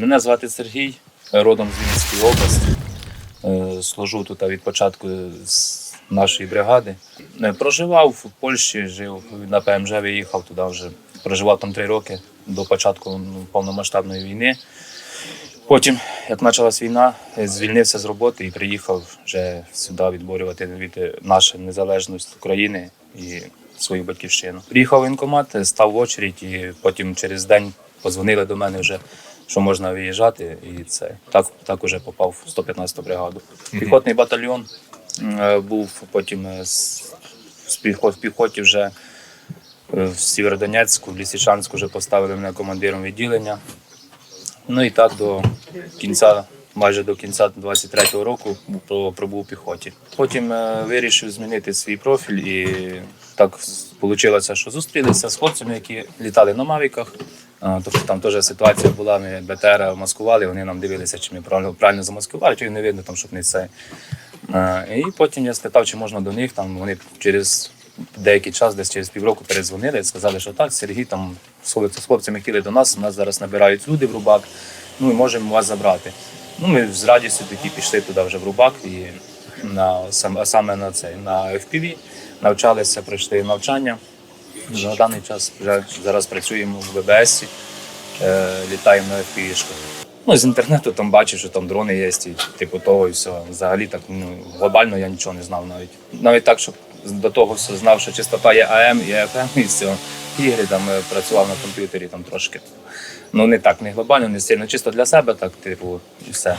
Мене звати Сергій, родом з Вінницької області. Е, Служу тут від початку з нашої бригади. Е, Проживав в Польщі, жив на ПМЖ, виїхав туди вже. Проживав там три роки до початку ну, повномасштабної війни. Потім, як почалась війна, звільнився з роботи і приїхав вже сюди відборювати від нашу незалежність України і свою батьківщину. Приїхав в воєнкомат, став в очередь, і потім через день подзвонили до мене вже, що можна виїжджати. І це так, так уже попав в 115 бригаду. Піхотний батальйон е, був потім е, з, з піхо- в піхоті вже е, в Сєвєродонецьку, в Лісичанську вже поставили мене командиром відділення. Ну і так до кінця, майже до кінця 23-го року про- пробув у піхоті. Потім е, вирішив змінити свій профіль і так вийшло, що зустрілися з хлопцями, які літали на мавіках. Тобто там теж ситуація була, ми БТР маскували, вони нам дивилися, чи ми правильно, правильно замаскували, чи не видно, там, щоб не це. І потім я спитав, чи можна до них. Там вони через деякий час, десь через півроку, передзвонили і сказали, що так, Сергій там з хлопцями хотіли до нас, нас зараз набирають люди в Рубак, ну і можемо вас забрати. Ну, ми з радістю тоді пішли туди вже в Рубак і на саме на цей на FPV навчалися, пройшли навчання. На даний час вже зараз працюємо в ВБС, е, літаємо на FPV. Ну, з інтернету там бачив, що там дрони є, і типу того і все. Взагалі так ну, глобально я нічого не знав навіть. Навіть так, щоб до того все знав, що частота є АМ і FM, і все. Ігри там е, працював на комп'ютері там трошки. Ну не так, не глобально, не сильно, чисто для себе, так, типу, і все.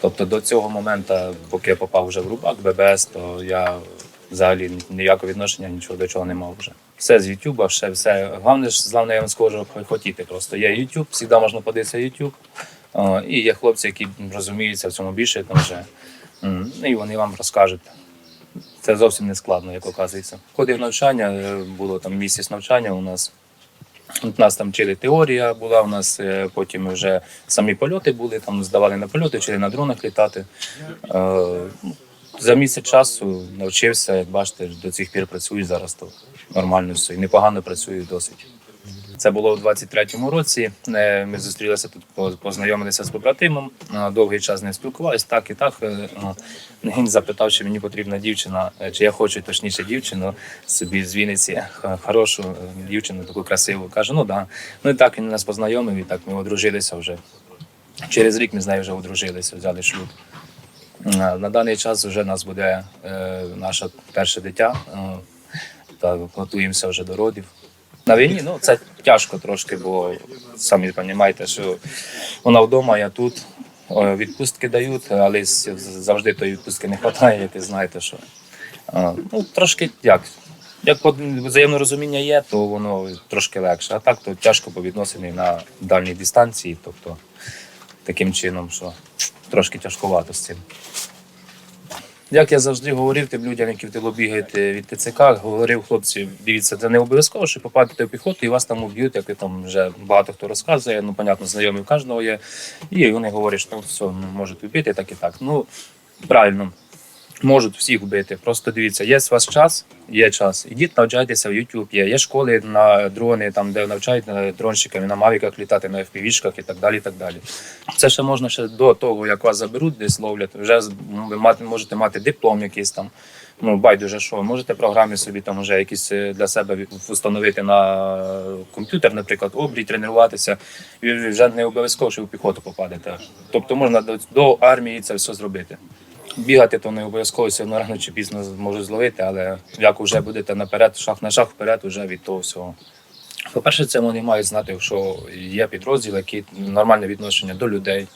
Тобто до цього моменту, поки я попав вже в Рубак, ББС, то я взагалі ніякого відношення нічого до чого не мав вже. Все з Ютуба, все, все. Головне ж, головне, я вам скажу, хотіти просто. Є YouTube, завжди можна подивитися. О, і є хлопці, які розуміються в цьому більше, там вже. І вони вам розкажуть. Це зовсім не складно, як оказується. Ходив навчання, е, було там місяць навчання у нас. От Нас там вчили теорія була, у нас е, потім вже самі польоти були, там здавали на польоти, вчили на дронах літати. За місяць часу навчився, як бачите, до цих пір працюю зараз, то нормально все. І непогано працюю досить. Це було у 23-му році. Е, Ми зустрілися тут, по- познайомилися з побратимом. Е, Довгий час ним спілкувалися, так і так. Е, ну, Він запитав, чи мені потрібна дівчина, чи я хочу точніше дівчину собі з Вінниці, хорошу дівчину, таку красиву. Каже, ну. Да. Ну і так він нас познайомив, і так ми одружилися вже. Через рік ми з нею вже одружилися, взяли шлюб. Е, На даний час вже у нас буде е, наше перше дитя. е, Та готуємося вже до родів. На війні ну це тяжко трошки, бо самі розумієте, що вона вдома, я тут. Відпустки дають, але завжди тої відпустки не вистачає, як ви знаєте, що ну, трошки як. Як взаємне розуміння є, то воно трошки легше. А так то тяжко по відносині на дальній дистанції, тобто таким чином, що трошки тяжкувато з цим. Як я завжди говорив тим людям, які в тилу бігають е, від ТЦК, говорив хлопці, дивіться, це не обов'язково, що попадете в піхоту і вас там уб'ють, як і там вже багато хто розказує. Ну, понятно, знайомі в кожного є. І вони говорять, що ну, все, ну, можуть вбити, так і так. Ну, правильно, можуть всіх вбити. Просто дивіться, є вас час, є час. Ідіть навчайтеся в YouTube, є. Є школи на дрони, там, де навчають на дронщиками, на мавіках літати, на FPV-шках і так далі. і так далі. Це ще можна ще до того, як вас заберуть, десь ловлять. Вже ви можете мати диплом якийсь там. Ну, байдуже, що можете програми собі там вже якісь е, для себе встановити на комп'ютер, наприклад, обрій, тренуватися. І вже не обов'язково, що в піхоту попадете. Тобто можна до, до армії це все зробити. Бігати то не обов'язково все одно рано чи пізно можуть зловити, але як вже будете наперед, шаг на шаг вперед, вже від того всього. По-перше, це вони мають знати, що є підрозділ, який нормальне відношення до людей.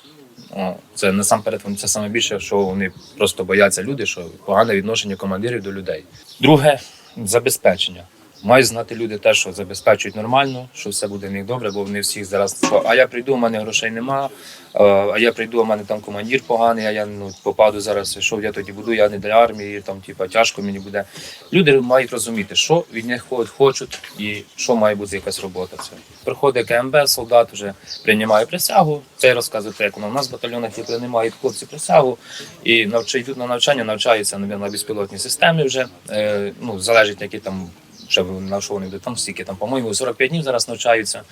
Це насамперед це саме більше, що вони просто бояться люди, що погане відношення командирів до людей. Друге забезпечення. Мають знати люди те, що забезпечують нормально, що все буде в них добре, бо вони всіх зараз. А я прийду, у мене грошей нема. е, А я прийду, у мене там командир поганий, а я ну, попаду зараз. Що я тоді буду? Я не для армії, там типа тяжко мені буде. Люди мають розуміти, що від них хо- хочуть і що має бути якась робота. Це приходить КМБ, солдат вже приймає присягу. Це розказує, як в нас в батальйонах є приймають хлопці присягу і навчають на навчання, навчаються на, на безпілотній системі вже. Е, ну залежить, які там Ще на що вони будуть там стільки там, по-моєму, 45 днів зараз навчаються.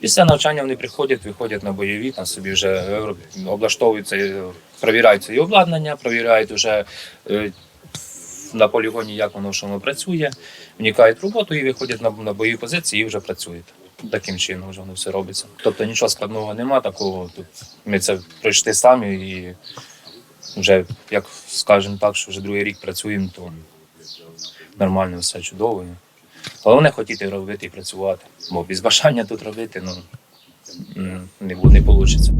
Після навчання вони приходять, виходять на бойові, там собі вже е, облаштовуються, е, провіряють свої обладнання, провіряють вже е, на полігоні, як воно що воно працює, вникають в роботу і виходять на, на бойові позиції і вже працюють. Таким чином вже воно все робиться. Тобто нічого складного нема такого. Тут ми це пройшли самі і вже, як скажемо так, що вже другий рік працюємо, то нормально все чудово. Головне хотіти робити і працювати. Бо без бажання тут робити, ну не, не вийде.